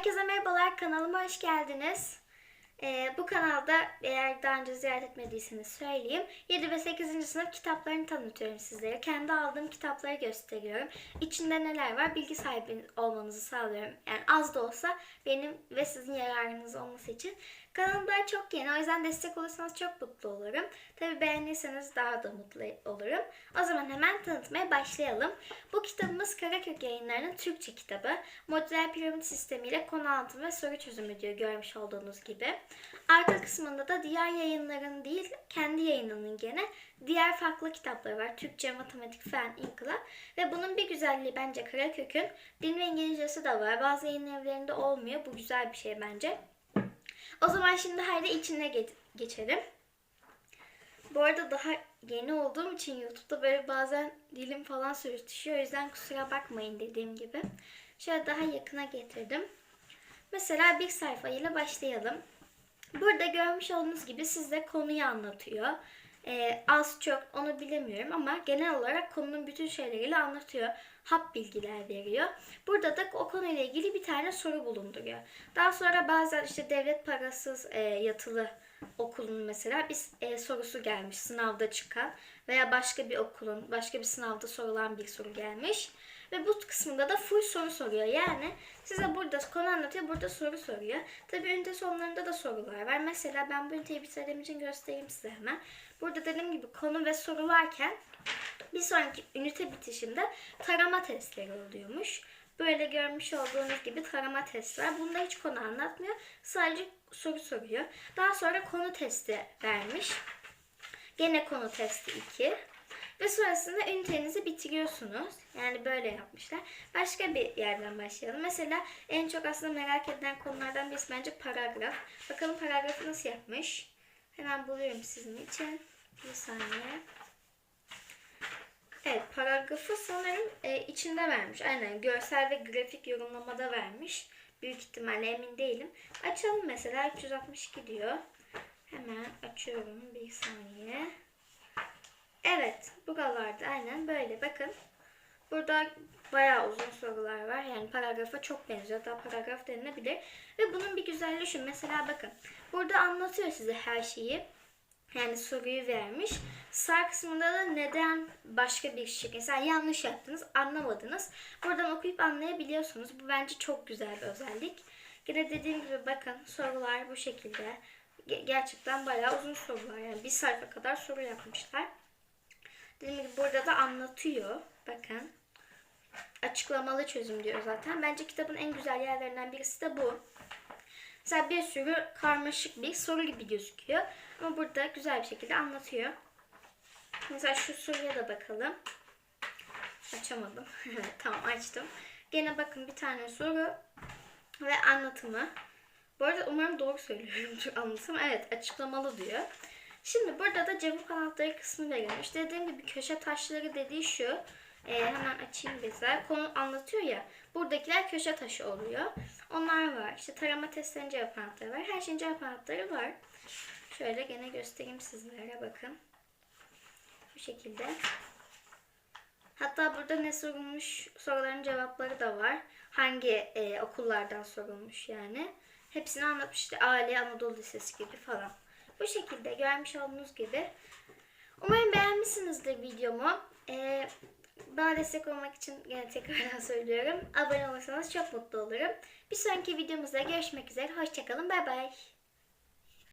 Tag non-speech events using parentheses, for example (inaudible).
Herkese merhabalar, kanalıma hoş geldiniz. Ee, bu kanalda eğer daha önce ziyaret etmediyseniz söyleyeyim. 7 ve 8. sınıf kitaplarını tanıtıyorum sizlere. Kendi aldığım kitapları gösteriyorum. İçinde neler var bilgi sahibi olmanızı sağlıyorum. Yani az da olsa benim ve sizin yararınız olması için. Kanalım daha çok yeni o yüzden destek olursanız çok mutlu olurum. Tabi beğendiyseniz daha da mutlu olurum. O zaman hemen tanıtmaya başlayalım. Bu kitabımız Karakök yayınlarının Türkçe kitabı. Modüler piramit sistemiyle konu anlatım ve soru çözümü diyor görmüş olduğunuz gibi. Arka kısmında da diğer yayınların değil kendi yayınının gene diğer farklı kitapları var. Türkçe, matematik, fen, inkılap. Ve bunun bir güzelliği bence Karakök'ün din ve İngilizcesi de var. Bazı yayın evlerinde olmuyor. Bu güzel bir şey bence. O zaman şimdi haydi içine ge- geçelim. Bu arada daha yeni olduğum için YouTube'da böyle bazen dilim falan sürtüşüyor. O yüzden kusura bakmayın dediğim gibi. Şöyle daha yakına getirdim. Mesela bir sayfayla başlayalım. Burada görmüş olduğunuz gibi size konuyu anlatıyor. Ee, az çok onu bilemiyorum ama genel olarak konunun bütün şeyleriyle anlatıyor. Hap bilgiler veriyor. Burada da o konuyla ilgili bir tane soru bulunduruyor. Daha sonra bazen işte devlet parasız e, yatılı okulun mesela bir e, sorusu gelmiş sınavda çıkan veya başka bir okulun başka bir sınavda sorulan bir soru gelmiş. Ve bu kısmında da full soru soruyor. Yani size burada konu anlatıyor, burada soru soruyor. Tabi ünite sonlarında da sorular var. Mesela ben bu üniteyi bitirdiğim için göstereyim size hemen. Burada dediğim gibi konu ve soru varken bir sonraki ünite bitişinde tarama testleri oluyormuş. Böyle görmüş olduğunuz gibi tarama testi var. Bunda hiç konu anlatmıyor. Sadece soru soruyor. Daha sonra konu testi vermiş. Gene konu testi 2. Ve sonrasında ünitenizi bitiriyorsunuz. Yani böyle yapmışlar. Başka bir yerden başlayalım. Mesela en çok aslında merak edilen konulardan birisi bence paragraf. Bakalım paragrafı nasıl yapmış. Hemen buluyorum sizin için. Bir saniye. Evet paragrafı sanırım e, içinde vermiş. Aynen görsel ve grafik yorumlamada vermiş. Büyük ihtimalle emin değilim. Açalım mesela 362 diyor. Hemen açıyorum bir saniye. Evet buralarda aynen böyle bakın. Burada bayağı uzun sorular var. Yani paragrafa çok benziyor. Daha paragraf denilebilir. Ve bunun bir güzelliği şu. Mesela bakın. Burada anlatıyor size her şeyi. Yani soruyu vermiş. Sağ kısmında da neden başka bir şey. Mesela yanlış yaptınız, anlamadınız. Buradan okuyup anlayabiliyorsunuz. Bu bence çok güzel bir özellik. Yine dediğim gibi bakın sorular bu şekilde. Ge- Gerçekten bayağı uzun sorular. Yani bir sayfa kadar soru yapmışlar. Dediğim gibi burada da anlatıyor. Bakın. Açıklamalı çözüm diyor zaten. Bence kitabın en güzel yerlerinden birisi de bu. Mesela bir sürü karmaşık bir soru gibi gözüküyor. Ama burada güzel bir şekilde anlatıyor. Mesela şu soruya da bakalım. Açamadım. (laughs) tamam açtım. Gene bakın bir tane soru ve anlatımı. Bu arada umarım doğru söylüyorum çünkü anlatım. Evet açıklamalı diyor. Şimdi burada da cevap anahtarı kısmı verilmiş. Dediğim gibi köşe taşları dediği şu. Ee, hemen açayım bize. Konu anlatıyor ya. Buradakiler köşe taşı oluyor. Onlar var. İşte tarama testlerinin cevap anahtarı var. Her şeyin cevap anahtarı var. Şöyle gene göstereyim sizlere bakın. Bu şekilde. Hatta burada ne sorulmuş soruların cevapları da var. Hangi e, okullardan sorulmuş yani. Hepsini anlatmış işte Aile Anadolu Lisesi gibi falan. Bu şekilde görmüş olduğunuz gibi. Umarım beğenmişsinizdir videomu. Ee, bana destek olmak için yine tekrardan söylüyorum. Abone olursanız çok mutlu olurum. Bir sonraki videomuzda görüşmek üzere. Hoşçakalın. Bay bay.